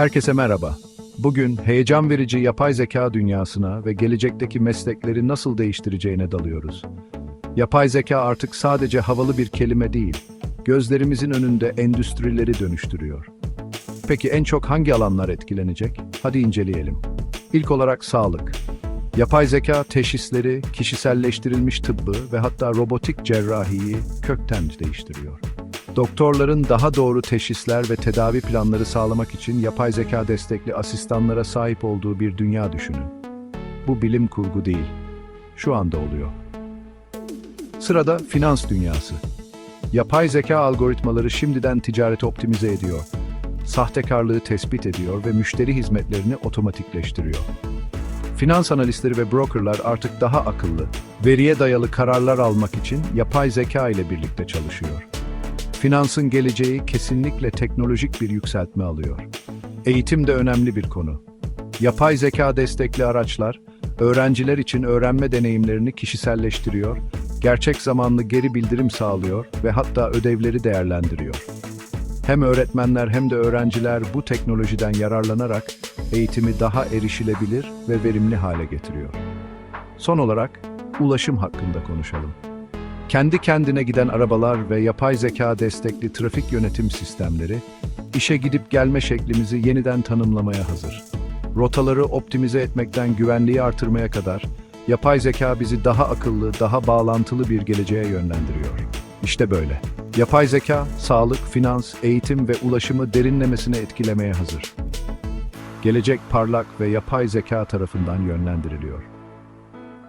Herkese merhaba. Bugün heyecan verici yapay zeka dünyasına ve gelecekteki meslekleri nasıl değiştireceğine dalıyoruz. Yapay zeka artık sadece havalı bir kelime değil, gözlerimizin önünde endüstrileri dönüştürüyor. Peki en çok hangi alanlar etkilenecek? Hadi inceleyelim. İlk olarak sağlık. Yapay zeka teşhisleri, kişiselleştirilmiş tıbbı ve hatta robotik cerrahiyi kökten değiştiriyor. Doktorların daha doğru teşhisler ve tedavi planları sağlamak için yapay zeka destekli asistanlara sahip olduğu bir dünya düşünün. Bu bilim kurgu değil. Şu anda oluyor. Sırada finans dünyası. Yapay zeka algoritmaları şimdiden ticareti optimize ediyor. Sahtekarlığı tespit ediyor ve müşteri hizmetlerini otomatikleştiriyor. Finans analistleri ve brokerlar artık daha akıllı, veriye dayalı kararlar almak için yapay zeka ile birlikte çalışıyor. Finansın geleceği kesinlikle teknolojik bir yükseltme alıyor. Eğitim de önemli bir konu. Yapay zeka destekli araçlar, öğrenciler için öğrenme deneyimlerini kişiselleştiriyor, gerçek zamanlı geri bildirim sağlıyor ve hatta ödevleri değerlendiriyor. Hem öğretmenler hem de öğrenciler bu teknolojiden yararlanarak eğitimi daha erişilebilir ve verimli hale getiriyor. Son olarak ulaşım hakkında konuşalım. Kendi kendine giden arabalar ve yapay zeka destekli trafik yönetim sistemleri, işe gidip gelme şeklimizi yeniden tanımlamaya hazır. Rotaları optimize etmekten güvenliği artırmaya kadar, yapay zeka bizi daha akıllı, daha bağlantılı bir geleceğe yönlendiriyor. İşte böyle. Yapay zeka, sağlık, finans, eğitim ve ulaşımı derinlemesine etkilemeye hazır. Gelecek parlak ve yapay zeka tarafından yönlendiriliyor.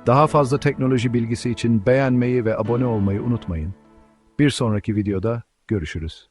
Daha fazla teknoloji bilgisi için beğenmeyi ve abone olmayı unutmayın. Bir sonraki videoda görüşürüz.